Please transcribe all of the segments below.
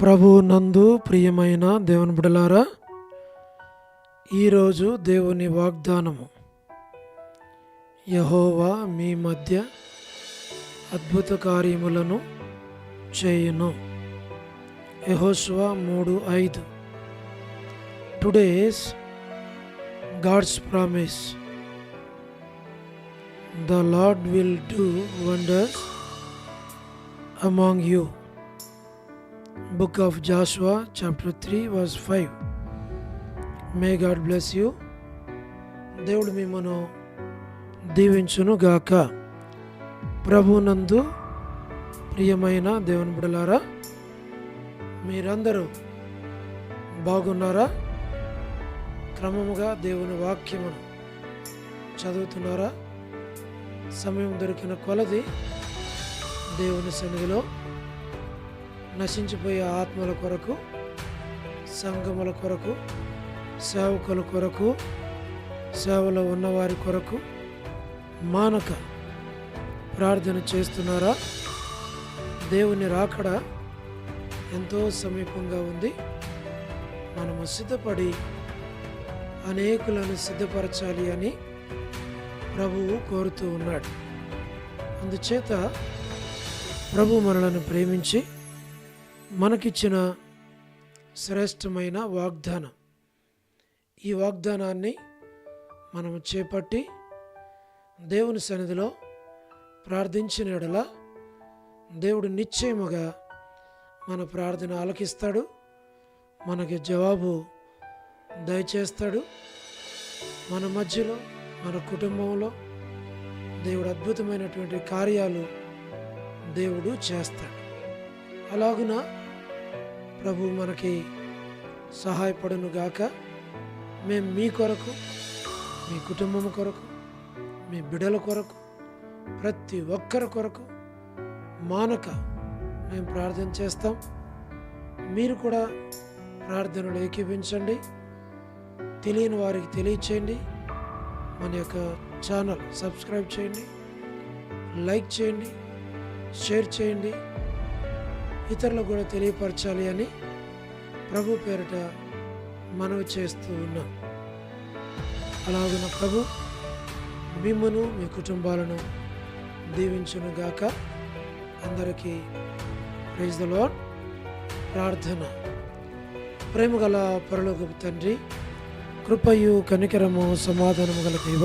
ప్రభు నందు ప్రియమైన దేవుని బిడలారా ఈరోజు దేవుని వాగ్దానము యహోవా మీ మధ్య అద్భుత కార్యములను చేయును. యహోస్వా మూడు ఐదు. Today's God's promise the lord will do wonders among you book of Joshua, chapter 3, verse 5. May God bless you దేవుడు మిమ్మను దీవించును గాక. ప్రభునందు ప్రియమైన దేవుని బిడలారా మీరందరూ బాగున్నారా? క్రమముగా దేవుని వాక్యమును చదువుతున్నారా? సమయం దొరికిన కొలది దేవుని సన్నిధిలో నశించిపోయే ఆత్మల కొరకు సంఘముల కొరకు సేవకుల కొరకు సేవలో ఉన్నవారి కొరకు మానక ప్రార్థన చేస్తున్నారా? దేవుని రాకడ ఎంతో సమీపంగా ఉంది. మనము సిద్ధపడి అనేకులను సిద్ధపరచాలి అని ప్రభువు కోరుతూ ఉన్నాడు. అందుచేత ప్రభు మనలను ప్రేమించి మనకిచ్చిన శ్రేష్టమైన వాగ్దానం. ఈ వాగ్దానాన్ని మనం చేపట్టి దేవుని సన్నిధిలో ప్రార్థించిన ఎడల దేవుడు నిశ్చయముగా మన ప్రార్థన ఆలకిస్తాడు. మనకి జవాబు దయచేస్తాడు. మన మధ్యలో మన కుటుంబంలో దేవుడు అద్భుతమైనటువంటి కార్యాలు దేవుడు చేస్తాడు. అలాగున ప్రభు మనకి సహాయపడును గాక. మేము మీ కొరకు మీ కుటుంబం కొరకు మీ బిడల కొరకు ప్రతి ఒక్కరి కొరకు మానక మేము ప్రార్థన చేస్తాం. మీరు కూడా ప్రార్థనలు ఏకీపించండి తెలియని వారికి తెలియచేయండి. మన యొక్క ఛానల్ సబ్స్క్రైబ్ చేయండి. లైక్ చేయండి. షేర్ చేయండి. ఇతరులకు కూడా తెలియపరచాలి అని ప్రభు పేరిట మనవి చేస్తూ ఉన్నాం. అలాగున ప్రభు మిమ్మను మీ కుటుంబాలను దీవించును గాక. అందరికీ ప్రైజ్ ద లార్డ్. ప్రార్థన. ప్రేమ గల పరలోకపు తండ్రి కృపయు కనికరము సమాధానము గల దేవ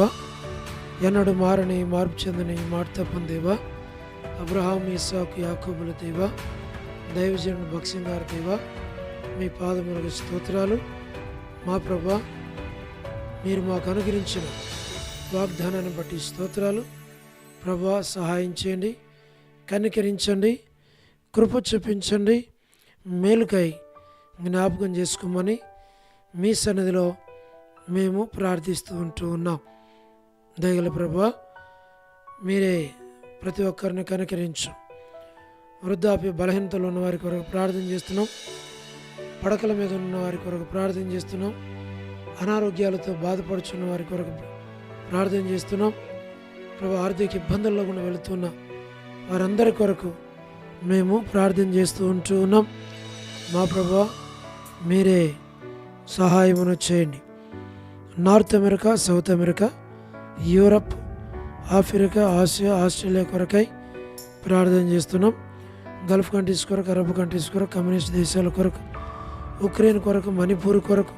ఎన్నడు మారని మార్పు చెందని మాట తప్పని దేవ అబ్రహాం ఇసాకు యాకూబుల దేవా దైవజనుడు భక్సింగ్ గారి దేవ మీ పాదములకు స్తోత్రాలు. మా ప్రభా మీరు మాకు అనుగ్రహించిన వాగ్దానాన్ని బట్టి స్తోత్రాలు. ప్రభా సహాయం చేయండి కనికరించండి కృప చూపించండి మేలుకై జ్ఞాపకం చేసుకోమని మీ సన్నిధిలో మేము ప్రార్థిస్తూ ఉంటూ ఉన్నాం. దయగల ప్రభా మీరే ప్రతి ఒక్కరిని కనికరించు. వృద్ధాప్య బలహీనతలు ఉన్న వారి కొరకు ప్రార్థన చేస్తున్నాం. పడకల మీద ఉన్న వారి కొరకు ప్రార్థన చేస్తున్నాం. అనారోగ్యాలతో బాధపడుచున్న వారి కొరకు ప్రార్థన చేస్తున్నాం. ప్రభు ఆర్థిక ఇబ్బందుల్లో కూడా వెళుతున్న వారందరి కొరకు మేము ప్రార్థన చేస్తూ ఉంటూ ఉన్నాం. మా ప్రభు మీరే సహాయమును చేయండి. North America South America Europe Africa Asia Australia కొరకై ప్రార్థన చేస్తున్నాం. గల్ఫ్ కంట్రీస్ కొరకు అరబ్ కంట్రీస్ కొరకు కమ్యూనిస్ట్ దేశాల కొరకు ఉక్రెయిన్ కొరకు మణిపూర్ కొరకు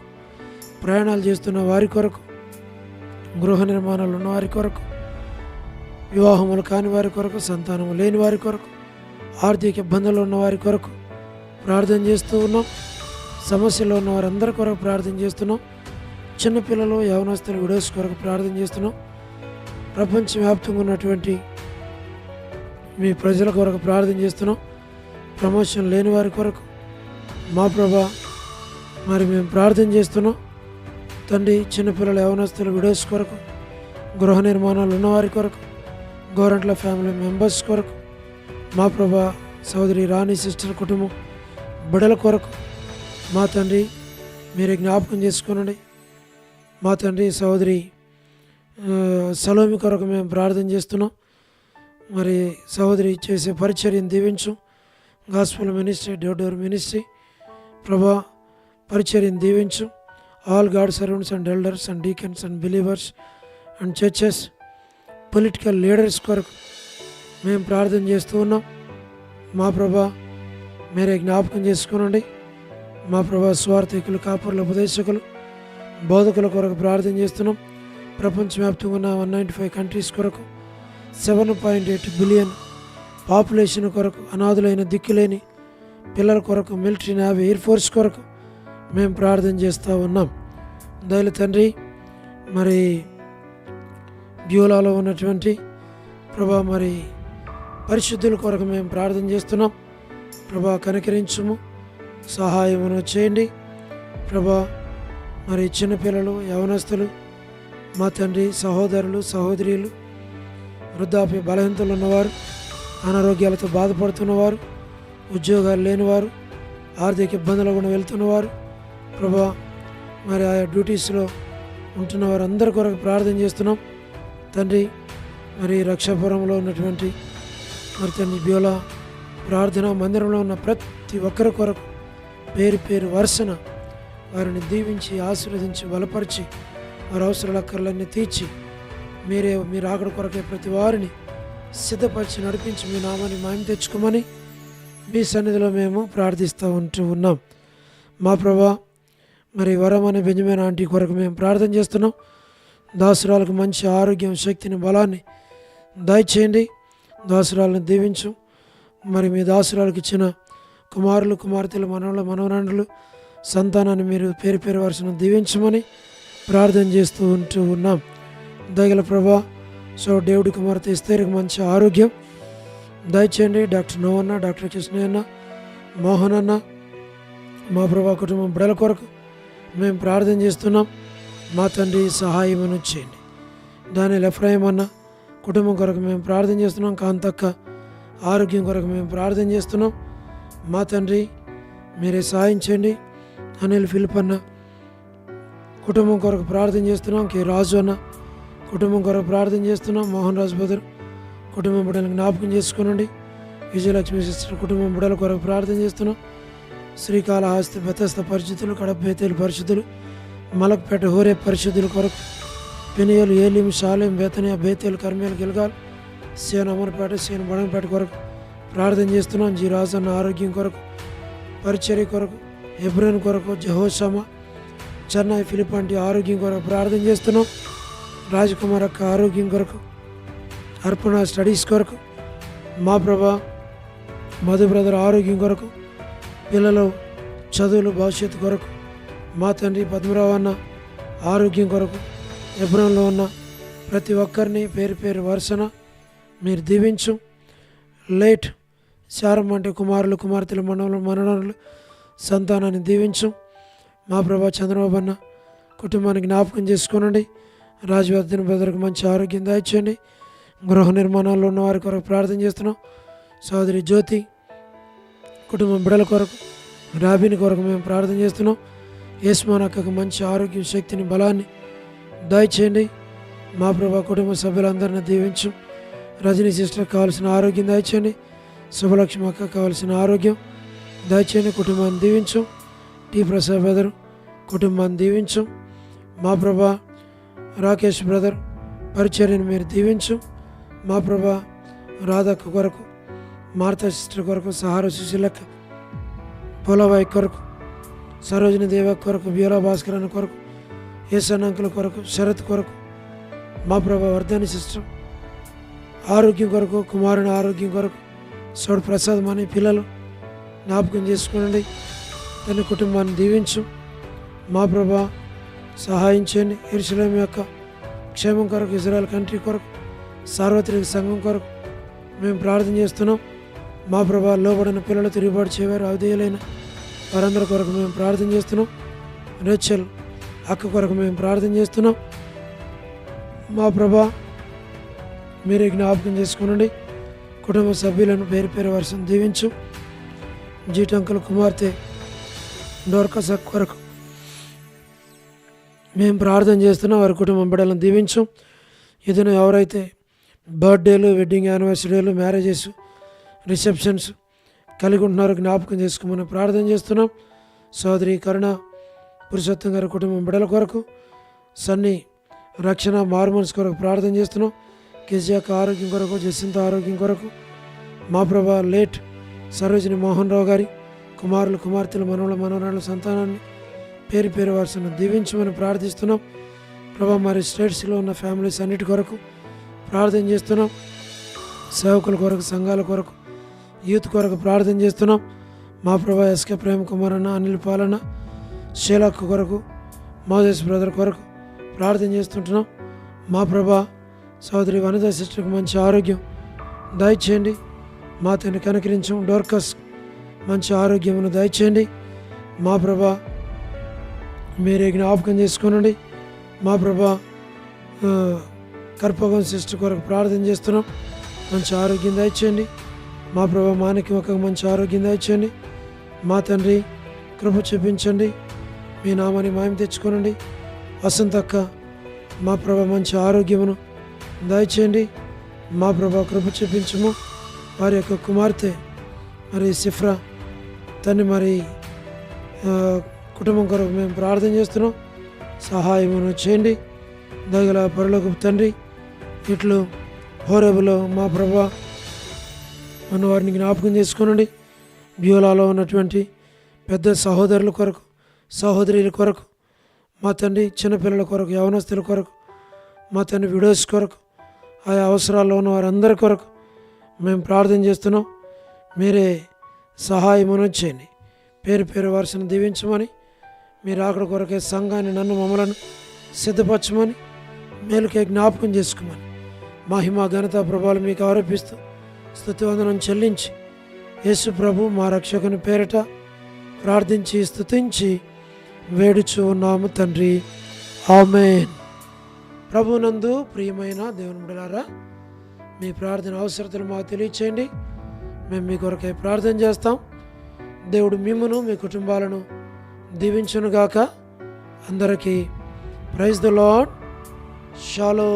ప్రయాణాలు చేస్తున్న వారి కొరకు గృహ నిర్మాణాలు ఉన్న వారి కొరకు వివాహములు కాని వారి కొరకు సంతానము లేని వారి కొరకు ఆర్థిక ఇబ్బందులు ఉన్న వారి కొరకు ప్రార్థన చేస్తూ ఉన్నాం. సమస్యలో ఉన్న వారందరి కొరకు ప్రార్థన చేస్తున్నాం. చిన్నపిల్లలు యవనస్తులు విడోస్ కొరకు ప్రార్థన చేస్తున్నాం. ప్రపంచవ్యాప్తంగా ఉన్నటువంటి మీ ప్రజల కొరకు ప్రార్థన చేస్తున్నాం. ప్రమోషన్ లేని వారి కొరకు. మా ప్రభా మరి మేము ప్రార్థన చేస్తున్నాం. తండ్రి చిన్నపిల్లల యవనస్తులు విడోస్ కొరకు గృహ నిర్మాణాలు ఉన్నవారి కొరకు గోరంట్ల ఫ్యామిలీ మెంబర్స్ కొరకు మా ప్రభా సోదరి రాణి సిస్టర్ కుటుంబం బిడల కొరకు మా తండ్రి మీరు జ్ఞాపకం చేసుకోనండి. మా తండ్రి సోదరి సలోమి కొరకు మేము ప్రార్థన చేస్తున్నాం. మరి సహోదరి చేసే పరిచర్యను దీవించు. Gospel ministry door door ministry ప్రభా పరిచర్యను దీవించు. All God servants and elders and deacons and believers and churches political leaders కొరకు మేము ప్రార్థన చేస్తూ ఉన్నాం. మా ప్రభా మీరే జ్ఞాపకం చేసుకునండి. మా ప్రభా స్వార్థికులు కాపురుల ఉపదేశకులు బోధకుల కొరకు ప్రార్థన చేస్తున్నాం. ప్రపంచవ్యాప్తంగా ఉన్న వన్ నైంటీ ఫైవ్ కంట్రీస్ కొరకు seven point eight billion population కొరకు అనాథులైన దిక్కులేని పిల్లల కొరకు మిలిటరీ నేవీ ఎయిర్ ఫోర్స్ కొరకు మేము ప్రార్థన చేస్తూ ఉన్నాం. దయలు తండ్రి మరి బ్యూలాలో ఉన్నటువంటి ప్రభా మరి పరిశుద్ధుల కొరకు మేము ప్రార్థన చేస్తున్నాం. ప్రభా కనికరించము సహాయమును చేయండి. ప్రభా మరి చిన్నపిల్లలు యవనస్తులు మా తండ్రి సహోదరులు సహోదరులు వృద్ధాప్య బలహీనతలు ఉన్నవారు అనారోగ్యాలతో బాధపడుతున్నవారు ఉద్యోగాలు లేనివారు ఆర్థిక ఇబ్బందులు కూడా వెళ్తున్నవారు. ప్రభా మరి ఆయా డ్యూటీస్లో ఉంటున్న వారందరి కొరకు ప్రార్థన చేస్తున్నాం. తండ్రి మరి రక్షాపురంలో ఉన్నటువంటి మరి తండ్రి బ్యోలా ప్రార్థన మందిరంలో ఉన్న ప్రతి ఒక్కరి కొరకు పేరు పేరు వరుసన వారిని దీవించి ఆశీర్వదించి బలపరిచి వారి అవసరాల అక్కర్లన్నీ తీర్చి మీరే మీరు రాకడ కొరకే ప్రతి వారిని సిద్ధపరిచి నడిపించి మీ నామాన్ని మాయం తెచ్చుకోమని మీ సన్నిధిలో మేము ప్రార్థిస్తూ ఉంటూ ఉన్నాం. మా ప్రభా మరి వరం అనే బెంజమైన ఆంటీ కొరకు మేము ప్రార్థన చేస్తున్నాం. దాసురాలకు మంచి ఆరోగ్యం శక్తిని బలాన్ని దయచేయండి. దాసురాలను దీవించు. మరి మీ దాసురాలకు ఇచ్చిన కుమారులు కుమార్తెలు మనవలు మనవరాండ్రులు సంతానాన్ని మీరు పేరు పేరు వరుసను దీవించమని ప్రార్థన చేస్తూ ఉంటూ ఉన్నాం. దయగల ప్రభా సో దేవుడి కుమార్తె ఇస్తేరికి మంచి ఆరోగ్యం. దయచేయండి డాక్టర్ నోవన్న డాక్టర్ కృష్ణయ్యన్న మోహన్ అన్న మా ప్రభా కుటుంబం బిడల కొరకు మేము ప్రార్థన చేస్తున్నాం. మా తండ్రి సహాయమును చేయండి. దాని ఎఫ్రాయిం అన్న కుటుంబం కొరకు మేము ప్రార్థన చేస్తున్నాం. కాంతక్క ఆరోగ్యం కొరకు మేము ప్రార్థన చేస్తున్నాం. మా తండ్రి మీరే సహాయం చేయండి. అనిల్ ఫిలిప్ అన్న కుటుంబం కొరకు ప్రార్థన చేస్తున్నాం. కే రాజు అన్న కుటుంబం కొరకు ప్రార్థన చేస్తున్నాం. మోహన్ రాజు బదులు కుటుంబం బిడ్డలను జ్ఞాపకం చేసుకునండి. విజయలక్ష్మి సిస్టర్ కుటుంబం బిడ్డల కొరకు ప్రార్థన చేస్తున్నాం. శ్రీకాళహస్తి బెతస్త పరిస్థితులు కడప బేతేలు పరిస్థితులు మలక్పేట హోరే పరిస్థితుల కొరకు పినియలు ఏలిం షాలేం బేతనియ బేతేలు కర్మేలు గిలగాల్ సేన అమర్పేట సేన బడంపేట కొరకు ప్రార్థన చేస్తున్నాం. జీ రాజన్న ఆరోగ్యం కొరకు పరిచర్య కొరకు ఎబ్రన్ కొరకు జహోషమ చెన్నై ఫిలిపంటి ఆరోగ్యం కొరకు ప్రార్థన చేస్తున్నాం. రాజకుమార్ యొక్క ఆరోగ్యం కొరకు అర్పణ స్టడీస్ కొరకు మా ప్రభా మధు బ్రదర్ ఆరోగ్యం కొరకు పిల్లలు చదువులు భవిష్యత్తు కొరకు మా తండ్రి పద్మరావు అన్న ఆరోగ్యం కొరకు ఎబ్రంలో ఉన్న ప్రతి ఒక్కరిని పేరు పేరు వరుసన మీరు దీవించు. లేట్ శారం అంటే కుమారులు కుమార్తెలు మనవలు మనలు సంతానాన్ని దీవించు. మా ప్రభా చంద్రబాబు అన్న కుటుంబాన్ని జ్ఞాపకం చేసుకోనండి. రాజవర్ధన్ బ్రదర్కి మంచి ఆరోగ్యం దాయించండి గృహ నిర్మాణాల్లో ఉన్న వారి కొరకు ప్రార్థన చేస్తున్నాం. సోదరి జ్యోతి కుటుంబం బిడల కొరకు రాబిని కొరకు మేము ప్రార్థన చేస్తున్నాం. యేసుమాన్ అక్కకు మంచి ఆరోగ్యం శక్తిని బలాన్ని దయచేయండి మా ప్రభా కుటుంబ సభ్యులందరినీ దీవించు. రజనీ సిస్టర్ కావాల్సిన ఆరోగ్యం దయచేయండి శుభలక్ష్మి అక్క కావాల్సిన ఆరోగ్యం దయచేయండి కుటుంబాన్ని దీవించు. టీ ప్రసాద్ బ్రదర్ కుటుంబాన్ని దీవించు. మా ప్రభా రాకేష్ బ్రదర్ పరిచర్యను మీరు దీవించు. మా ప్రభా రాధక్క కొరకు మార్తా సిస్టర్ కొరకు సహార సుశీలక్క పోలవాయి కొరకు సరోజిని దేవ కొరకు బీరా అన్న కొరకు ఏసన్ అంకుల కొరకు శరత్ కొరకు మా ప్రభా వర్ధని సిస్టర్ ఆరోగ్యం కొరకు కుమారుని ఆరోగ్యం కొరకు సోడు ప్రసాద్ అని పిల్లలు జ్ఞాపకం చేసుకోండి. తన కుటుంబాన్ని దీవించు. మా ప్రభా సహాయం చేయండి ఇరుసలేం యొక్క క్షేమం కొరకు ఇజ్రాయెల్ కంట్రీ కొరకు సార్వత్రిక సంఘం కొరకు మేము ప్రార్థన చేస్తున్నాం. మా ప్రభా లోబడిన పిల్లలు తిరుగుబాటు చేయవారు అవధేయులైన వారందరి కొరకు మేము ప్రార్థన చేస్తున్నాం. రేచల్ అక్క కొరకు మేము ప్రార్థన చేస్తున్నాం. మా ప్రభా మీరే జ్ఞాపకం చేసుకునండి. కుటుంబ సభ్యులను పేరు పేరు వర్షం దీవించు. జీటంకుల కుమార్తె డోర్కసక్ కొరకు మేము ప్రార్థన చేస్తున్నాం వారి కుటుంబం బిడ్డలను దీవించం. ఇతను ఎవరైతే బర్త్డేలు వెడ్డింగ్ యానివర్సరీలు మ్యారేజెస్ రిసెప్షన్స్ కలిగి ఉంటున్నారో జ్ఞాపకం చేసుకోమని ప్రార్థన చేస్తున్నాం. సోదరి కరుణ పురుషోత్తం గారి కుటుంబం బిడల కొరకు సన్ని రక్షణ మార్మల్స్ కొరకు ప్రార్థన చేస్తున్నాం. కేజీ యొక్క ఆరోగ్యం కొరకు జసింత ఆరోగ్యం కొరకు మా ప్రభా లేట్ సరోజిని మోహన్ రావు గారి కుమారులు కుమార్తెలు మనవల మనవరాళ్ళ సంతానాన్ని పేరు పేరు వారిని దీవించమని ప్రార్థిస్తున్నాం. ప్రభా మరి స్టేట్స్లో ఉన్న ఫ్యామిలీస్ అన్నిటి కొరకు ప్రార్థన చేస్తున్నాం. సేవకుల కొరకు సంఘాల కొరకు యూత్ కొరకు ప్రార్థన చేస్తున్నాం. మా ప్రభా ఎస్కే ప్రేమ్ కుమార్ అన్న అనిల్ పాలన షీలాక్ కొరకు మోజస్ బ్రదర్ కొరకు ప్రార్థన చేస్తుంటున్నాం. మా ప్రభా సోదరి వనిత సిస్టర్కి మంచి ఆరోగ్యం. దయచేయండి మా తను కనుకరించం. డోర్కస్ మంచి ఆరోగ్యమును దయచేయండి. మా ప్రభా మీరే జ్ఞాపకం చేసుకోనండి. మా ప్రభా కర్పగం సిస్టర్ కొరకు ప్రార్థన చేస్తున్నాం. మంచి ఆరోగ్యం దయచేయండి. మా ప్రభా మానికి ఒక మంచి ఆరోగ్యం దయచేయండి. మా తండ్రి కృప చూపించండి. మీ నామాన్ని మాయం తెచ్చుకోనండి. వసంత అక్క మా ప్రభ మంచి ఆరోగ్యమును దయచేయండి. మా ప్రభా కృప చూపించము. వారి యొక్క కుమార్తె మరి సిఫ్రా తన్ని మరి కుటుంబం కొరకు మేము ప్రార్థన చేస్తున్నాం. సహాయమును చేయండి. దగల పరులకు తండ్రి ఇట్లు హోరేబులో మా ప్రభా మన వారిని జ్ఞాపకం చేసుకునండి. బ్యూలాలో ఉన్నటువంటి పెద్ద సహోదరుల కొరకు సహోదరుల కొరకు మా తండ్రి చిన్నపిల్లల కొరకు యవనస్తుల కొరకు మా తండ్రి విడోస్ కొరకు ఆయా అవసరాల్లో ఉన్న వారందరి కొరకు మేము ప్రార్థన చేస్తున్నాం. మీరే సహాయమును చేయండి. పేరు పేరు వారిని దీవించమని మీరు అక్కడ కొరకే సంఘాన్ని నన్ను మమ్మలను సిద్ధపరచమని మేలుకే జ్ఞాపకం చేసుకోమని మహిమ ఘనత ప్రభావాలు మీకు ఆరోపిస్తూ స్థుతివందనం చెల్లించి యేసు ప్రభు మా రక్షకుని పేరిట ప్రార్థించి స్థుతించి వేడుచు ఉన్నాము తండ్రి. ఆమెన్. ప్రభునందు ప్రియమైన దేవుని బిడ్డలారా మీ ప్రార్థన అవసరతలు మాకు తెలియచేయండి. మేము మీ కొరకే ప్రార్థన చేస్తాం. దేవుడు మిమ్మను మీ కుటుంబాలను దీవించునుగాక. అందరికీ ప్రైజ్ ద లాడ్ షాలో